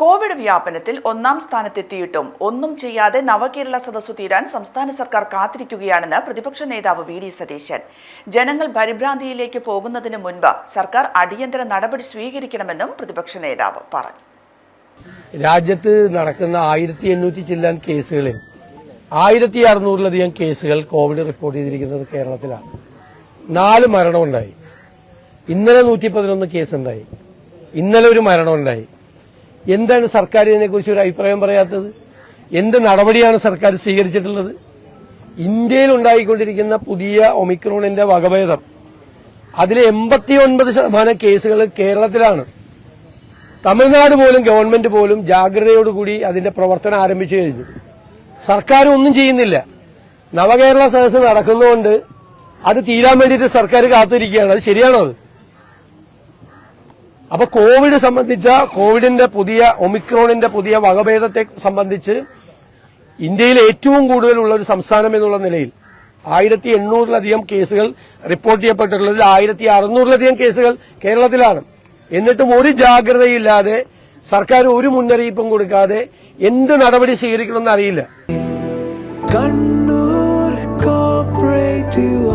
Covid വ്യാപനത്തിൽ ഒന്നാം സ്ഥാനത്തെത്തിയിട്ടും ഒന്നും ചെയ്യാതെ നവകേരള സദസ്സു തീരാൻ സംസ്ഥാന സർക്കാർ കാത്തിരിക്കുകയാണെന്ന് പ്രതിപക്ഷ നേതാവ് വി ഡി സതീശൻ. ജനങ്ങൾ പരിഭ്രാന്തിയിലേക്ക് പോകുന്നതിന് മുൻപ് സർക്കാർ അടിയന്തര നടപടി സ്വീകരിക്കണമെന്നും പ്രതിപക്ഷ നേതാവ് പറഞ്ഞു. രാജ്യത്ത് നടക്കുന്ന ആയിരത്തി എണ്ണൂറ്റി ചില്ലാൻ കേസുകളിൽ ആയിരത്തി അറുന്നൂറിലധികം കേസുകൾ കോവിഡ് റിപ്പോർട്ട് ചെയ്തിരിക്കുന്നത് കേരളത്തിലാണ്. നാല് മരണമുണ്ടായി. ഇന്നലെ നൂറ്റി പതിനൊന്ന് കേസുണ്ടായി. ഇന്നലെ ഒരു മരണമുണ്ടായി. എന്താണ് സർക്കാർ ഇതിനെക്കുറിച്ച് ഒരു അഭിപ്രായം പറയാത്തത്? എന്ത് നടപടിയാണ് സർക്കാർ സ്വീകരിച്ചിട്ടുള്ളത്? ഇന്ത്യയിൽ ഉണ്ടായിക്കൊണ്ടിരിക്കുന്ന പുതിയ ഒമിക്രോണിന്റെ വകഭേദം. അതിലെ എൺപത്തി ഒൻപത് ശതമാനം കേസുകൾ കേരളത്തിലാണ്. തമിഴ്നാട് പോലും ഗവൺമെന്റ് പോലും ജാഗ്രതയോടുകൂടി അതിന്റെ പ്രവർത്തനം ആരംഭിച്ചു കഴിഞ്ഞു. സർക്കാർ ഒന്നും ചെയ്യുന്നില്ല. നവകേരള സദസ് നടക്കുന്നതുകൊണ്ട് അത് തീരാൻ വേണ്ടിയിട്ട് സർക്കാർ കാത്തിരിക്കുകയാണ്. അത് ശരിയാണോ അത്? അപ്പൊ കോവിഡ് സംബന്ധിച്ച കോവിഡിന്റെ പുതിയ ഒമിക്രോണിന്റെ പുതിയ വകഭേദത്തെ സംബന്ധിച്ച് ഇന്ത്യയിൽ ഏറ്റവും കൂടുതലുള്ള ഒരു സംസ്ഥാനം എന്നുള്ള നിലയിൽ ആയിരത്തി എണ്ണൂറിലധികം കേസുകൾ റിപ്പോർട്ട് ചെയ്യപ്പെട്ടിട്ടുള്ളതിൽ ആയിരത്തി അറുന്നൂറിലധികം കേസുകൾ കേരളത്തിലാണ്. എന്നിട്ടും ഒരു ജാഗ്രതയില്ലാതെ സർക്കാർ ഒരു മുന്നറിയിപ്പും കൊടുക്കാതെ എന്ത് നടപടി സ്വീകരിക്കണമെന്ന് അറിയില്ല. കണ്ണൂർ കോപ്പറേറ്റീവ്